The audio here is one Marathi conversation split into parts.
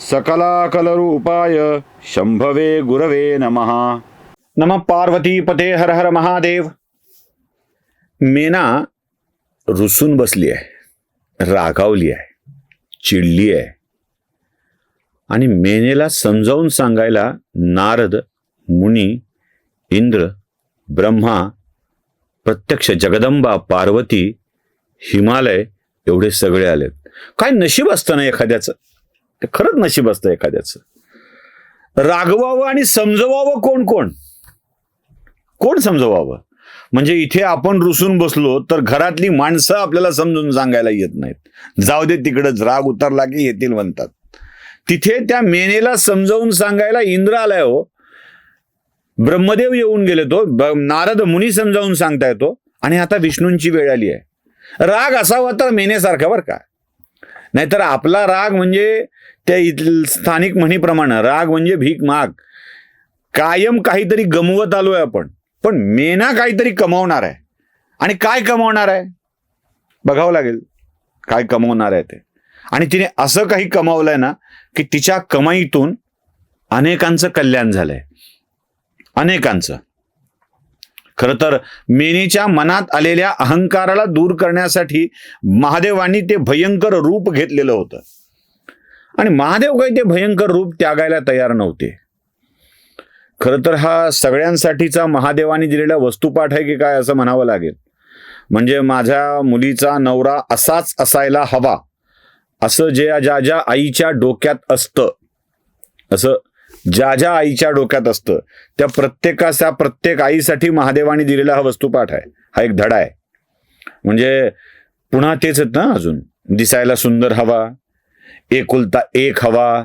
सकलाकलरूपाय शंभवे गुरवे नमः। नम पार्वती पते हर हर महादेव। मेना रुसून बसली आहे रागावली आहे चिडली आहे आणि मेनेला समजावून सांगायला नारद मुनी इंद्र ब्रह्मा प्रत्यक्ष जगदंबा पार्वती हिमालय एवढे सगळे आलेत. काय नशीब असतं ना एखाद्याचं? ते खरंच नशीब असतं एखाद्याचं. रागवावं आणि समजवावं कोण कोण? कोण समजवावं? म्हणजे इथे आपण रुसून बसलो तर घरातली माणसं आपल्याला समजून सांगायला येत नाहीत. जाऊ दे तिकडंच राग उतरला की येतील म्हणतात. तिथे त्या मेनेला समजावून सांगायला इंद्र आलाय हो. ब्रह्मदेव येऊन गेले तो. नारद मुनी समजावून सांगता येतो आणि आता विष्णूंची वेळ आली आहे. राग असावा तर मेनेसारखा बरं का. नाहीतर आपला राग म्हणजे त्या इथल स्थानिक म्हणीप्रमाणे राग म्हणजे भीक माग. कायम काहीतरी गमवत आलोय आपण पण मेना काहीतरी कमावणार आहे. आणि काय कमावणार आहे? बघावं लागेल काय कमावणार आहे ते. आणि तिने असं काही कमावलंय ना की तिच्या कमाईतून अनेकांचं कल्याण झालंय. अनेकांचं. खरं तर मेनेच्या मनात आलेल्या अहंकाराला दूर करण्यासाठी महादेवांनी ते भयंकर रूप घेतलेलं होतं. आणि महादेव काही ते भयंकर रूप त्यागायला तयार नव्हते. खरं तर हा सगळ्यांसाठीचा महादेवाने दिलेला वस्तुपाठ आहे की काय असं म्हणावं लागेल. म्हणजे माझ्या मुलीचा नवरा असाच असायला हवा असं जे ज्या ज्या आईच्या डोक्यात असतं असं ज्या ज्या आईच्या डोक्यात असतं त्या प्रत्येकाच्या प्रत्येक आईसाठी महादेवाने दिलेला हा वस्तुपाठ आहे. हा एक धडा आहे. म्हणजे पुन्हा तेच आहेत ना अजून. दिसायला सुंदर हवा एकुलता एक हवा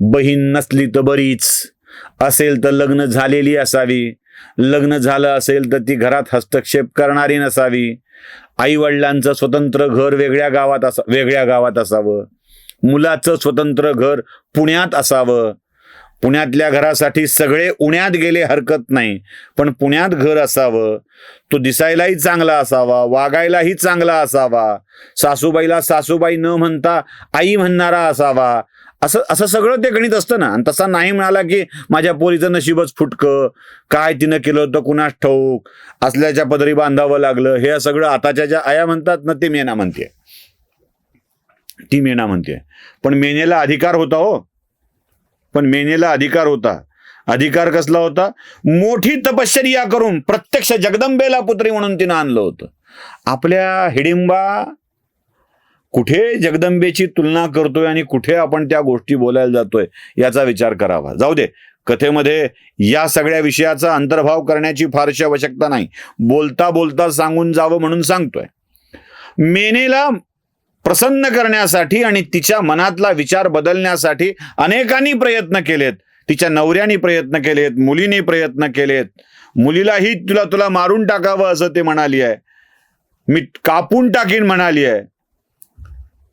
बहीण नसली तर बरीच असेल तर लग्न झालेली असावी लग्न झालं असेल तर ती घरात हस्तक्षेप करणारी नसावी आई वडिलांचं स्वतंत्र घर वेगळ्या गावात असा वेगळ्या गावात असावं मुलाचं स्वतंत्र घर पुण्यात असावं पुण्यातल्या घरासाठी सगळे उण्यात गेले हरकत नाही. पण पुण्यात घर असावं तो दिसायलाही चांगला असावा वागायलाही चांगला असावा. सासूबाईला सासूबाई न म्हणता आई म्हणणारा असावा. असं असं सगळं ते गणित असतं ना. आणि तसा नाही मिळाला की माझ्या पोरीचं नशीबच फुटकं. काय तिनं केलं होतं कुणास ठाऊक? असल्याच्या पदरी बांधावं लागलं. हे सगळं आताच्या ज्या आया म्हणतात ना ते मेना म्हणते. ती मेना म्हणते. पण मेनेला अधिकार होता हो. पण मेनेला अधिकार होता. अधिकार कसला होता? मोठी तपश्चर्या करून प्रत्यक्ष जगदंबेला पुत्री म्हणून तिनं आणलं होतं. आपल्या हिडिंबा कुठे जगदंबेची तुलना करतोय आणि कुठे आपण त्या गोष्टी बोलायला जातोय याचा विचार करावा. जाऊ दे. कथेमध्ये या सगळ्या विषयाचा अंतर्भाव करण्याची फारशी आवश्यकता नाही. बोलता बोलता सांगून जावं म्हणून सांगतोय. मेनेला प्रसन्न करण्यासाठी आणि तिच्या मनातला विचार बदलण्यासाठी अनेकांनी प्रयत्न केलेत. तिच्या नवऱ्याने प्रयत्न केलेत मुलीने प्रयत्न केलेत. मुलीलाही तुला तुला मारून टाकावं असं ते म्हणाली आहे. मी कापून टाकीन म्हणाली आहे.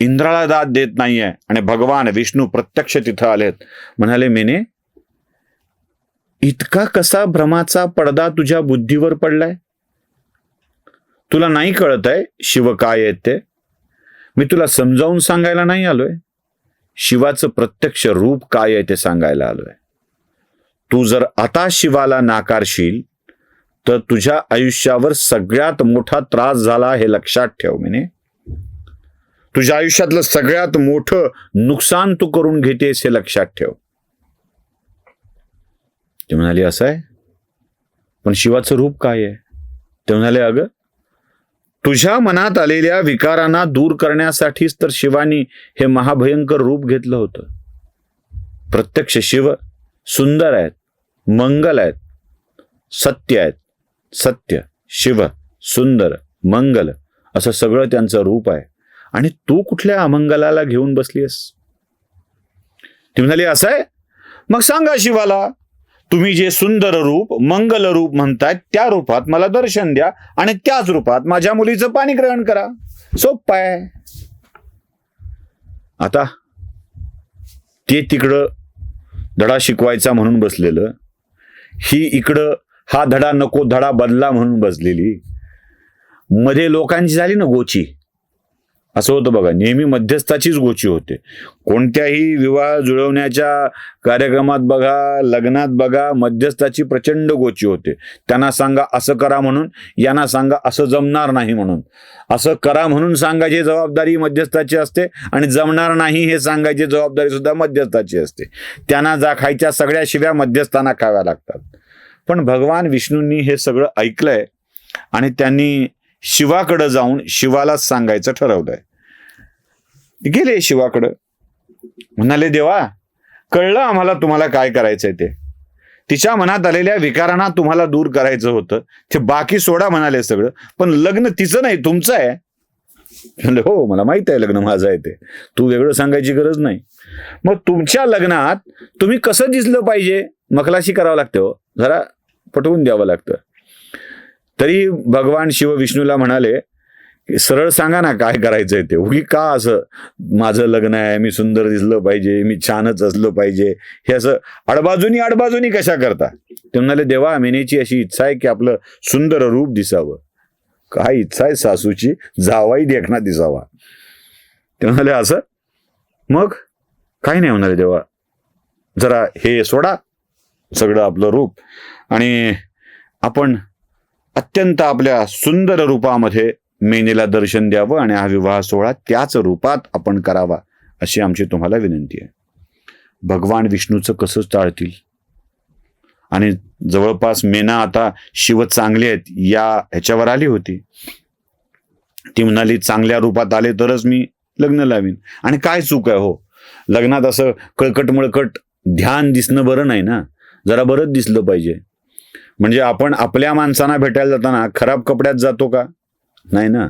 इंद्राला दाद देत नाहीये आणि भगवान विष्णू प्रत्यक्ष तिथं आलेत. म्हणाले मेने इतका कसा भ्रमाचा पडदा तुझ्या बुद्धीवर पडलाय? तुला नाही कळत आहे शिव काय येते ते? मी तुला समजावून सांगायला नाही आलोय. शिवाचं प्रत्यक्ष रूप काय आहे ते सांगायला आलोय. तू जर आता शिवाला नाकारशील तर तुझ्या आयुष्यावर सगळ्यात मोठा त्रास झाला हे लक्षात ठेव म्हणे तुझ्या आयुष्यातलं सगळ्यात मोठं नुकसान तू करून घेतेस हे लक्षात ठेव. ते म्हणाले असं आहे? पण शिवाचं रूप काय आहे? ते म्हणाले अगं तुझ्या मनात आलेल्या विकारांना दूर करण्यासाठीच तर शिवानी हे महाभयंकर रूप घेतलं होतं. प्रत्यक्ष शिव सुंदर आहेत मंगल आहेत सत्य आहेत. सत्य शिव सुंदर मंगल असं सगळं त्यांचं रूप आहे. आणि तू कुठल्या अमंगलाला घेऊन बसलीस ती म्हणाली असं आहे? मग सांगा शिवाला. तुम्ही जे सुंदर रूप मंगल रूप म्हणतात त्या रूपात मला दर्शन द्या आणि त्याच रूपात माझ्या मुलीचं पाणी ग्रहण करा. सोप आहे. आता ते तिकडं धडा शिकवायचा म्हणून बसलेलं. ही इकडं हा धडा नको धडा बदला म्हणून बसलेली. मध्ये लोकांची झाली ना गोची. असं होतं बघा. नेहमी मध्यस्थाचीच गोची होते. कोणत्याही विवाह जुळवण्याच्या कार्यक्रमात बघा लग्नात बघा मध्यस्थाची प्रचंड गोची होते. त्यांना सांगा असं करा म्हणून. यांना सांगा असं जमणार नाही म्हणून. असं करा म्हणून सांगायची जबाबदारी मध्यस्थाची असते आणि जमणार नाही हे सांगायची जबाबदारी सुद्धा मध्यस्थाची असते. त्यांना जा खायच्या सगळ्या शिव्या मध्यस्थांना खाव्या लागतात. पण भगवान विष्णूंनी हे सगळं ऐकलंय आणि त्यांनी शिवाकडं जाऊन शिवालाच सांगायचं ठरवलंय. गेले शिवाकडं. म्हणाले देवा कळलं आम्हाला तुम्हाला काय करायचंय ते. तिच्या मनात आलेल्या विकारांना तुम्हाला दूर करायचं होतं. ते बाकी सोडा म्हणाले सगळं पण लग्न तिचं नाही तुमचं आहे. म्हणलं हो मला माहीत आहे लग्न माझं आहे ते. तू वेगळं सांगायची गरज नाही. मग तुमच्या लग्नात तुम्ही कसं दिसलं पाहिजे? मखलाशी करावं लागतं हो. जरा पटवून द्यावं लागतं. तरी भगवान शिव विष्णूला म्हणाले सरळ सांगा ना काय करायचंय ते. उगी का असं माझं लग्न आहे मी सुंदर दिसलं पाहिजे मी छानच असलं पाहिजे. हे असं अडबाजूनी अडबाजूनी कशा करता? ते म्हणाले देवा मेनेची अशी इच्छा आहे की आपलं सुंदर रूप दिसावं. काय इच्छा आहे सासूची? जावाई देखणा दिसावा. ते म्हणाले असं? मग? काही नाही म्हणाले देवा. जरा हे सोडा सगळं आपलं रूप आणि आपण अत्यंत आपल्या सुंदर रूपामध्ये मेनेला दर्शन द्यावं आणि हा विवाह सोहळा त्याच रूपात आपण करावा अशी आमची तुम्हाला विनंती आहे. भगवान विष्णूचं कसं टाळतील आणि जवळपास मेना आता शिव चांगले आहेत या ह्याच्यावर आली होती. ती म्हणाली चांगल्या रूपात आले तरच मी लग्न लावीन. आणि काय चूक आहे हो? लग्नात असं कळकट मळकट ध्यान दिसणं बरं नाही ना? जरा बरंच दिसलं पाहिजे. म्हणजे आपण आपल्या माणसांना भेटायला जाताना खराब कपड्यात जातो का? नाही ना?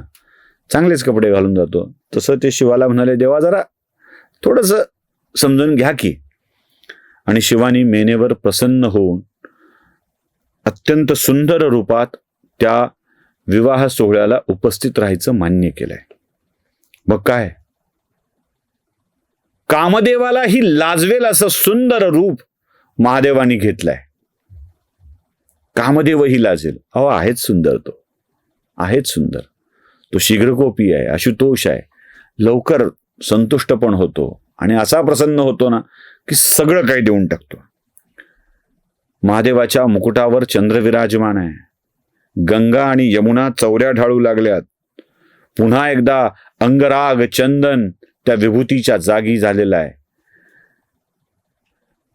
चांगलेच कपडे घालून जातो. तसं ते शिवाला म्हणाले देवा जरा थोडस समजून घ्या की. आणि शिवानी मेनेवर प्रसन्न होऊन अत्यंत सुंदर रूपात त्या विवाह सोहळ्याला उपस्थित राहायचं मान्य केलंय. मग काय? कामदेवाला ही लाजवेल असं सुंदर रूप महादेवानी घेतलंय. कामदेवही लाजेल. अहो आहेच सुंदर तो. आहेच सुंदर. तो शीघ्रकोपी आहे आशुतोष आहे. लवकर संतुष्ट पण होतो आणि असा प्रसन्न होतो ना की सगळं काही देऊन टाकतो. महादेवाच्या मुकुटावर चंद्र विराजमान आहे. गंगा आणि यमुना चौऱ्या ढाळू लागल्यात. पुन्हा एकदा अंगराग चंदन त्या विभूतीच्या जागी झालेला आहे.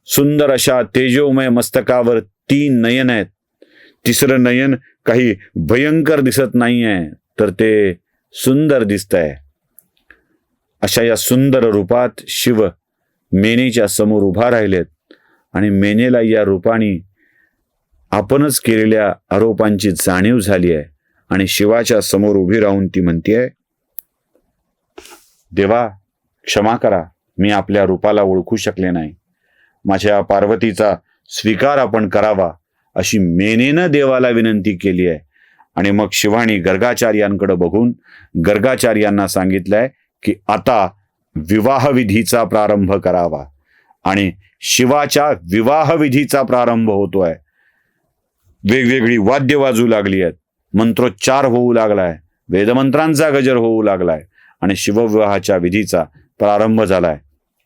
सुंदर अशा तेजोमय मस्तकावर तीन नयन आहेत. तिसरं नयन काही भयंकर दिसत नाही आहे तर ते सुंदर दिसत आहे अशा या सुंदर रूपात शिव मेनेच्या समोर उभा राहिलेत आणि मेनेला या रूपाने आपणच केलेल्या आरोपांची जाणीव झाली आहे आणि शिवाच्या समोर उभी राहून ती म्हणतीये देवा क्षमा करा मी आपल्या रूपाला ओळखू शकले नाही. माझ्या पार्वतीचा स्वीकार आपण करावा. अशी मेनेनं देवाला विनंती केली आहे. आणि मग शिवानी गर्गाचार्यांकडे बघून गर्गाचार्यांना सांगितलंय की आता विवाहविधीचा प्रारंभ करावा. आणि शिवाच्या विवाहविधीचा प्रारंभ होतोय. वेगवेगळी वाद्य वाजू लागली आहेत. मंत्रोच्चार होऊ लागलाय. वेदमंत्रांचा गजर होऊ लागलाय. आणि शिवविवाहाच्या विधीचा प्रारंभ झालाय.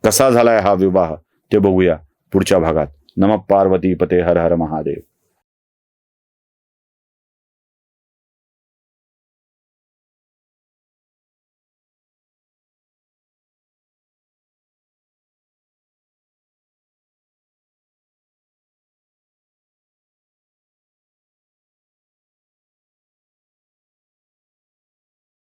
कसा झालाय हा विवाह? ते बघूया पुढच्या भागात. नम पार्वती पते हर हर महादेव.